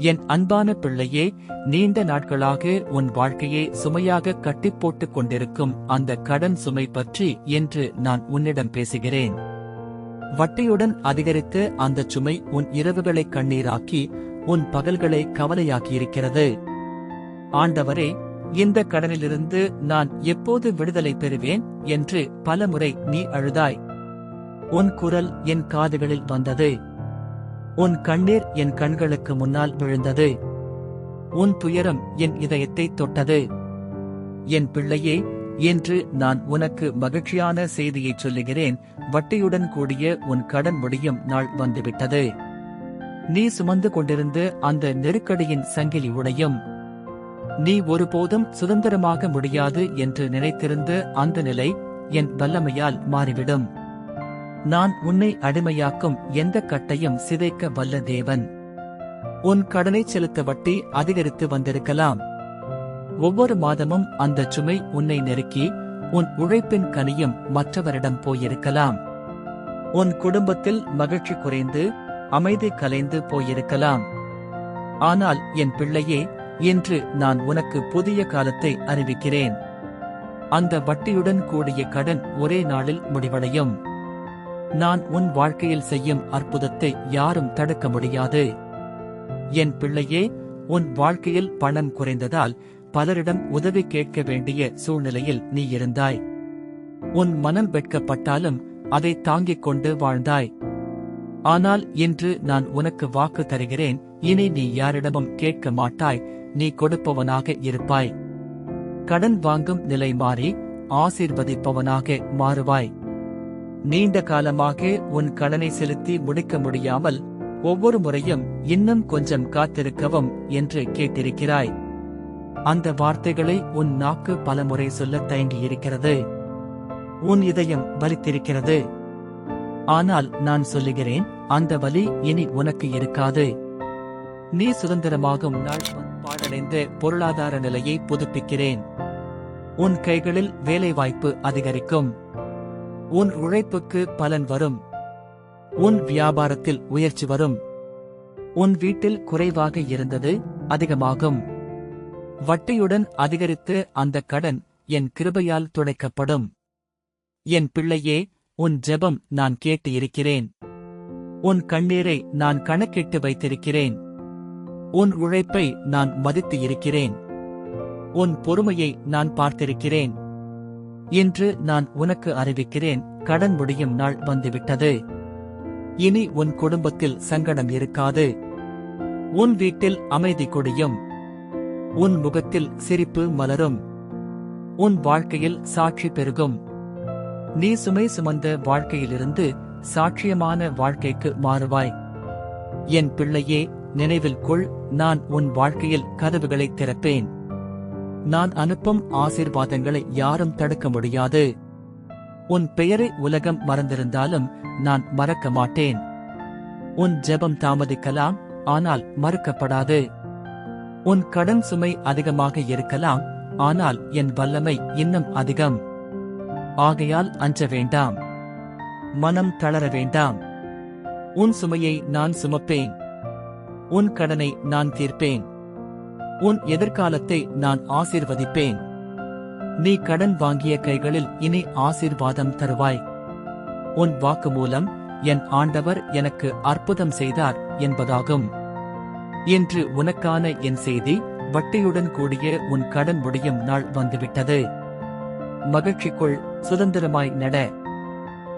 என் அன்பான பிள்ளையே நீண்ட நாட்களாக உன் வாழ்க்கையை சுமையாக கட்டிப் போட்டுக் கொண்டிருக்கும் அந்த கடன் சுமை பற்றி என்று நான் உன்னிடம் பேசுகிறேன். வட்டியுடன் அதிகரித்து அந்த சுமை உன் இரவுகளை கண்ணீராக்கி உன் பகல்களை கவலையாக்கியிருக்கிறது. ஆண்டவரே இந்த கடனிலிருந்து நான் எப்போது விடுதலை பெறுவேன் என்று பலமுறை நீ அழுதாய். உன் குரல் என் காதுகளில் வந்தது. உன் கண்ணீர் என் கண்களுக்கு முன்னால் விழுந்தது. உன் துயரம் என் இதயத்தை தொட்டது. என் பிள்ளையே என்று நான் உனக்கு மகிழ்ச்சியான செய்தியைச் சொல்லுகிறேன். வட்டியுடன் கூடிய உன் கடன் முடியும் நாள் வந்துவிட்டது. நீ சுமந்து கொண்டிருந்த அந்த நெருக்கடியின் சங்கிலி உடையும். நீ ஒருபோதும் சுதந்திரமாக முடியாது என்று நினைத்திருந்த அந்த நிலை என் வல்லமையால் மாறிவிடும். நான் உன்னை அடிமையாக்கும் எந்த கட்டையும் சிதைக்க வல்ல தேவன். உன் கடனை செலுத்த வட்டி அதிகரித்து வந்திருக்கலாம். ஒவ்வொரு மாதமும் அந்த சுமை உன்னை நெருக்கி உன் உழைப்பின் கனியும் மற்றவரிடம் போயிருக்கலாம். உன் குடும்பத்தில் மகிழ்ச்சி குறைந்து அமைதி கலைந்து போயிருக்கலாம். ஆனால் என் பிள்ளையே இன்று நான் உனக்கு புதிய காலத்தை அறிவிக்கிறேன். அந்த வட்டியுடன் கூடிய கடன் ஒரே நாளில் முடிவடையும். நான் உன் வாழ்க்கையில் செய்யும் அற்புதத்தை யாரும் தடுக்க முடியாது. என் பிள்ளையே உன் வாழ்க்கையில் பணம் குறைந்ததால் பலரிடம் உதவி கேட்க வேண்டிய சூழ்நிலையில் நீ இருந்தாய். உன் மனம் வெட்கப்பட்டாலும் அதை தாங்கிக் கொண்டு வாழ்ந்தாய். ஆனால் இன்று நான் உனக்கு வாக்கு தருகிறேன் இனி நீ யாரிடமும் கேட்க மாட்டாய் நீ கொடுப்பவனாக இருப்பாய். கடன் வாங்கும் நிலை மாறி ஆசீர்வதிப்பவனாக மாறுவாய். நீண்ட காலமாக உன் கடனை செலுத்தி முடிக்க முடியாமல் ஒவ்வொரு முறையும் இன்னும் கொஞ்சம் காத்திருக்கவும் என்று கேட்டிருக்கிறாய். அந்த வார்த்தைகளை உன் நாக்கு பலமுறை சொல்ல தயங்கியிருக்கிறது. உன் இதயம் வலித்திருக்கிறது ஆனால் நான் சொல்லுகிறேன் அந்த வலி இனி உனக்கு இருக்காது. நீ சுதந்திரமாகும் நாள் பாடடைந்த பொருளாதார நிலையை புதுப்பிக்கிறேன். உன் கைகளில் வேலைவாய்ப்பு அதிகரிக்கும். உன் உழைப்புக்கு பலன் வரும். உன் வியாபாரத்தில் உயர்ச்சி வரும். உன் வீட்டில் குறைவாக இருந்தது அதிகமாகும். வட்டியுடன் அதிகரித்து அந்த கடன் என் கிருபையால் துடைக்கப்படும். என் பிள்ளையே உன் ஜெபம் நான் கேட்டு இருக்கிறேன். உன் கண்ணீரை நான் கணக்கிட்டு வைத்திருக்கிறேன். உன் உழைப்பை நான் மதித்து இருக்கிறேன். உன் பொறுமையை நான் பார்த்திருக்கிறேன். இன்று நான் உனக்கு அறிவிக்கிறேன் கடன் முடியும் நாள் வந்துவிட்டது. இனி உன் குடும்பத்தில் சங்கடம் இருக்காது. உன் வீட்டில் அமைதி கொடியும். உன் முகத்தில் சிரிப்பு மலரும். உன் வாழ்க்கையில் சாட்சி பெருகும். நீ சுமை சுமந்த வாழ்க்கையிலிருந்து சாட்சியமான வாழ்க்கைக்கு மாறுவாய். என் பிள்ளையே நினைவில் கொள் நான் உன் வாழ்க்கையில் கதவுகளை திறப்பேன். நான் அனுப்பும் ஆசீர்வாதங்களை யாரும் தடுக்க முடியாது. உன் பெயரை உலகம் மறந்திருந்தாலும் நான் மறக்க மாட்டேன். உன் ஜெபம் தாமதிக்கலாம் ஆனால் மறுக்கப்படாது. உன் கடன் சுமை அதிகமாக இருக்கலாம் ஆனால் என் வல்லமை இன்னும் அதிகம். ஆகையால் அஞ்ச வேண்டாம். மனம் தளர வேண்டாம். உன் சுமையை நான் சுமப்பேன். உன் கடனை நான் தீர்ப்பேன். உன் எதிர்காலத்தை நான் ஆசீர்வதிப்பேன். நீ கடன் வாங்கிய கைகளில் இனி ஆசீர்வாதம் தருவாய். உன் வாக்கு மூலம் என் ஆண்டவர் எனக்கு அற்புதம் செய்தார் என்பதாகும். இன்று உனக்கான என் செய்தி வட்டியுடன் கூடிய உன் கடன் முடியும் நாள் வந்துவிட்டது. மகிழ்ச்சிக்குள் சுதந்திரமாய் நட.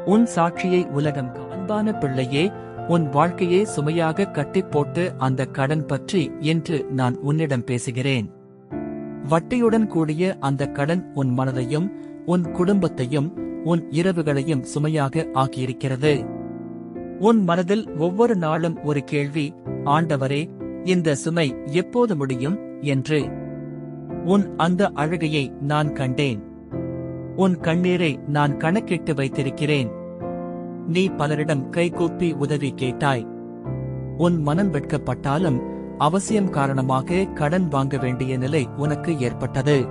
உன் சாட்சியை உலகம் அன்பான பிள்ளையே உன் வாழ்க்கையை சுமையாக கட்டிப் போட்டு அந்த கடன் பற்றி என்று நான் உன்னிடம் பேசுகிறேன். வட்டியுடன் கூடிய அந்த கடன் உன் மனதையும் உன் குடும்பத்தையும் உன் இரவுகளையும் சுமையாக ஆக்கியிருக்கிறது. உன் மனதில் ஒவ்வொரு நாளும் ஒரு கேள்வி ஆண்டவரே இந்த சுமை எப்போது முடியும்? என்று. உன் அந்த அழுகையை நான் கண்டேன். உன் கண்ணீரை நான் கணக்கிட்டு வைத்திருக்கிறேன். நீ பலரிடம் கைகூப்பி உதவி கேட்டாய். உன் மனம் வெட்கப்பட்டாலும் அவசியம் காரணமாக கடன் வாங்க வேண்டிய நிலை உனக்கு ஏற்பட்டது.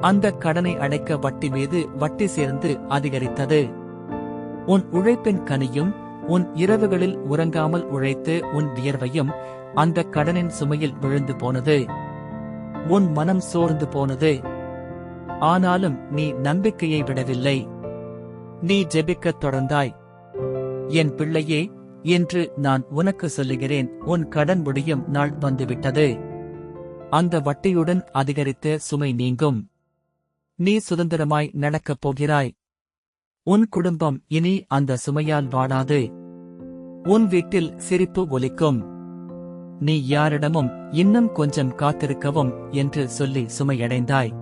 அந்த கடனை அடைக்க வட்டி மீது வட்டி சேர்ந்து அதிகரித்தது. உன் உழைப்பின் கனியும் உன் இரவுகளில் உறங்காமல் உழைத்து உன் வியர்வையும் அந்த கடனின் சுமையில் விழுந்து போனது. உன் மனம் சோர்ந்து போனது. ஆனாலும் நீ நம்பிக்கையை விடவில்லை. நீ ஜெபிக்கத் தொடர்ந்தாய். என் பிள்ளையே என்று நான் உனக்கு சொல்லுகிறேன் உன் கடன் முடியும் நாள் வந்துவிட்டது. அந்த வட்டியுடன் அதிகரித்த சுமை நீங்கும். நீ சுதந்திரமாய் நடக்கப் போகிறாய். உன் குடும்பம் இனி அந்த சுமையால் வாடாது. உன் வீட்டில் சிரிப்பு ஒலிக்கும். நீ யாரிடமும் இன்னும் கொஞ்சம் காத்திருக்கவும் என்று சொல்லி சுமையடைந்தாய்.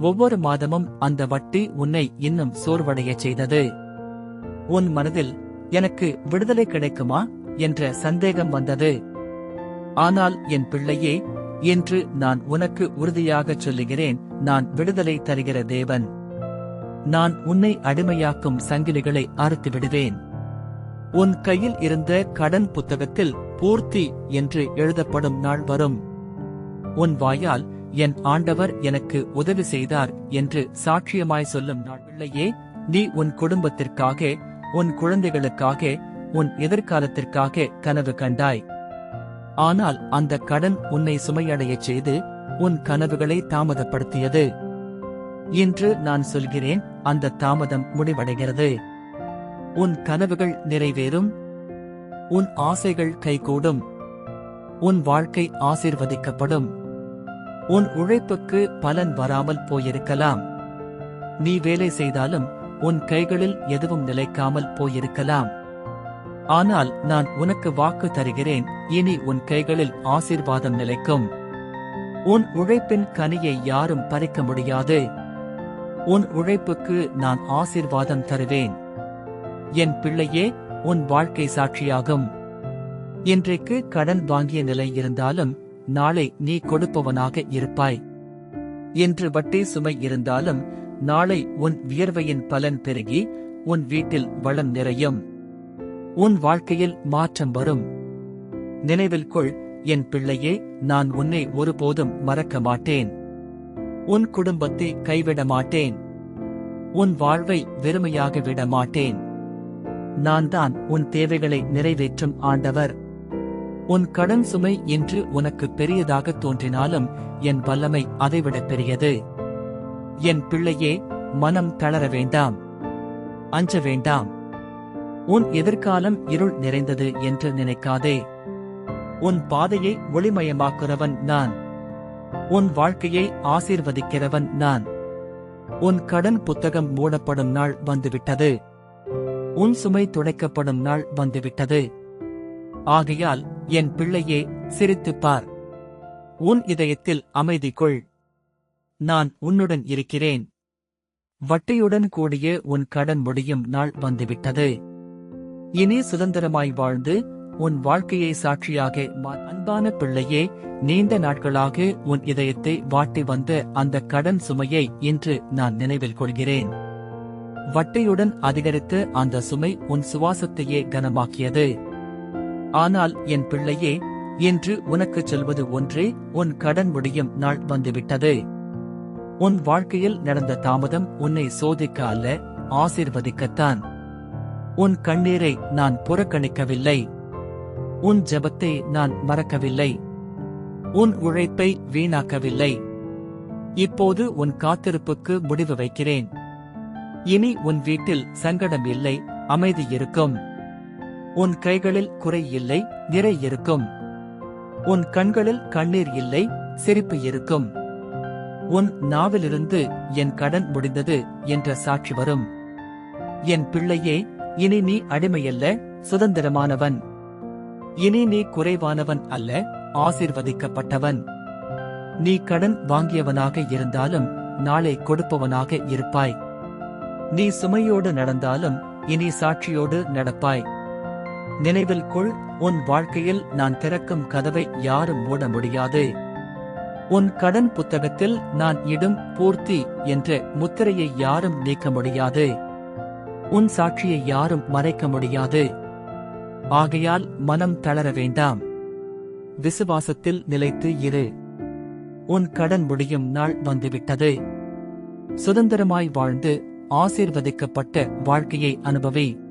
ஒவ்வொரு மாதமும் அந்த வட்டி உன்னை இன்னும் சோர்வடையச் செய்தது. உன் மனதில் எனக்கு விடுதலை கிடைக்குமா என்ற சந்தேகம் வந்தது. ஆனால் என் பிள்ளையே என்று நான் உனக்கு உறுதியாகச் சொல்லுகிறேன் நான் விடுதலை தருகிற தேவன். நான் உன்னை அடிமையாக்கும் சங்கிலிகளை அறுத்து விடுவேன். உன் கையில் இருந்த கடன் புத்தகத்தில் பூர்த்தி என்று எழுதப்படும் நாள் வரும். உன் வாயால் என் ஆண்டவர் எனக்கு உதவி செய்தார் என்று சாட்சியமாய் சொல்லும் நாள் பிள்ளையே நீ உன் குடும்பத்திற்காக உன் குழந்தைகளுக்காக உன் எதிர்காலத்திற்காக கனவு கண்டாய். ஆனால் அந்த கடன் உன்னை சுமையடையச் செய்து உன் கனவுகளை தாமதப்படுத்தியது. இன்று நான் சொல்கிறேன் அந்த தாமதம் முடிவடைகிறது. உன் கனவுகள் நிறைவேறும். உன் ஆசைகள் கைகூடும். உன் வாழ்க்கை ஆசிர்வதிக்கப்படும். உன் உழைப்புக்கு பலன் வராமல் போயிருக்கலாம். நீ வேலை செய்தாலும் உன் கைகளில் எதுவும் நிலைக்காமல் போயிருக்கலாம். ஆனால் நான் உனக்கு வாக்கு தருகிறேன் இனி உன் கைகளில் ஆசீர்வாதம் நிலைக்கும். உன் உழைப்பின் கனியை யாரும் பறிக்க முடியாது. உன் உழைப்புக்கு நான் ஆசீர்வாதம் தருவேன். என் பிள்ளையே உன் வாழ்க்கை சாட்சியாகும். இன்றைக்கு கடன் வாங்கிய நிலை இருந்தாலும் நாளை நீ கொடுப்பவனாக இருப்பாய். என்று வட்டி சுமை இருந்தாலும் நாளை உன் வியர்வையின் பலன் பெருகி உன் வீட்டில் வளம் நிறையும். உன் வாழ்க்கையில் மாற்றம் வரும். நினைவில் கொள் என் பிள்ளையே நான் உன்னை ஒருபோதும் மறக்க மாட்டேன். உன் குடும்பத்தை கைவிட மாட்டேன். உன் வாழ்வை வெறுமையாக விட மாட்டேன். நான் தான் உன் தேவைகளை நிறைவேற்றும் ஆண்டவர். உன் கடன் சுமை என்று உனக்கு பெரியதாக தோன்றினாலும் என் வல்லமை அதைவிட பெரியது. என் பிள்ளையே மனம் தளர வேண்டாம். அஞ்ச வேண்டாம். உன் எதிர்காலம் இருள் நிறைந்தது என்று நினைக்காதே. உன் பாதையை ஒளிமயமாக்குறவன் நான். உன் வாழ்க்கையை ஆசீர்வதிக்கிறவன் நான். உன் கடன் புத்தகம் மூடப்படும் நாள் வந்துவிட்டது. உன் சுமை துடைக்கப்படும் நாள் வந்துவிட்டது. ஆகையால் என் பிள்ளையே சிரித்துப் பார் உன் இதயத்தில் அமைதி கொள். நான் உன்னுடன் இருக்கிறேன். வட்டியுடன் கூடிய உன் கடன் முடியும் நாள் வந்துவிட்டது. இனி சுதந்திரமாய் வாழ்ந்து உன் வாழ்க்கையை சாட்சியாக மா- அன்பான பிள்ளையே நீண்ட நாட்களாக உன் இதயத்தை வாட்டி வந்த அந்த கடன் சுமையை இன்று நான் நினைவில் கொள்கிறேன். வட்டியுடன் அதிகரித்த அந்த சுமை உன் சுவாசத்தையே கனமாக்கியது. ஆனால் என் பிள்ளையே என்று உனக்குச் சொல்வது ஒன்றே உன் கடன் முடியும் நாள் வந்துவிட்டது. உன் வாழ்க்கையில் நடந்த தாமதம் உன்னை சோதிக்க அல்ல ஆசிர்வதிக்கத்தான். உன் கண்ணீரை நான் புறக்கணிக்கவில்லை. உன் ஜெபத்தை நான் மறக்கவில்லை. உன் உழைப்பை வீணாக்கவில்லை. இப்போது உன் காத்திருப்புக்கு முடிவு வைக்கிறேன். இனி உன் வீட்டில் சங்கடம் இல்லை அமைதி இருக்கும். உன் கைகளில் குறை இல்லை நிறை இருக்கும். உன் கண்களில் கண்ணீர் இல்லை சிரிப்பு இருக்கும். உன் நாவிலிருந்து என் கடன் முடிந்தது என்ற சாட்சி வரும். என் பிள்ளையே இனி நீ அடிமையல்ல சுதந்திரமானவன். இனி நீ குறைவானவன் அல்ல ஆசீர்வதிக்கப்பட்டவன். நீ கடன் வாங்கியவனாக இருந்தாலும் நாளை கொடுப்பவனாக இருப்பாய். நீ சுமையோடு நடந்தாலும் இனி சாட்சியோடு நடப்பாய். நினைவில் கொள் உன் வாழ்க்கையில் நான் திறக்கும் கதவை யாரும் மூட முடியாது. உன் கடன் புத்தகத்தில் நான் இடும் பூர்த்தி என்ற முத்திரையை யாரும் நீக்க முடியாது. உன் சாட்சியை யாரும் மறைக்க முடியாது. ஆகையால் மனம் தளர வேண்டாம். விசுவாசத்தில் நிலைத்து இரு. உன் கடன் முடியும் நாள் வந்துவிட்டது. சுதந்திரமாய் வாழ்ந்து ஆசீர்வதிக்கப்பட்ட வாழ்க்கையை அனுபவி.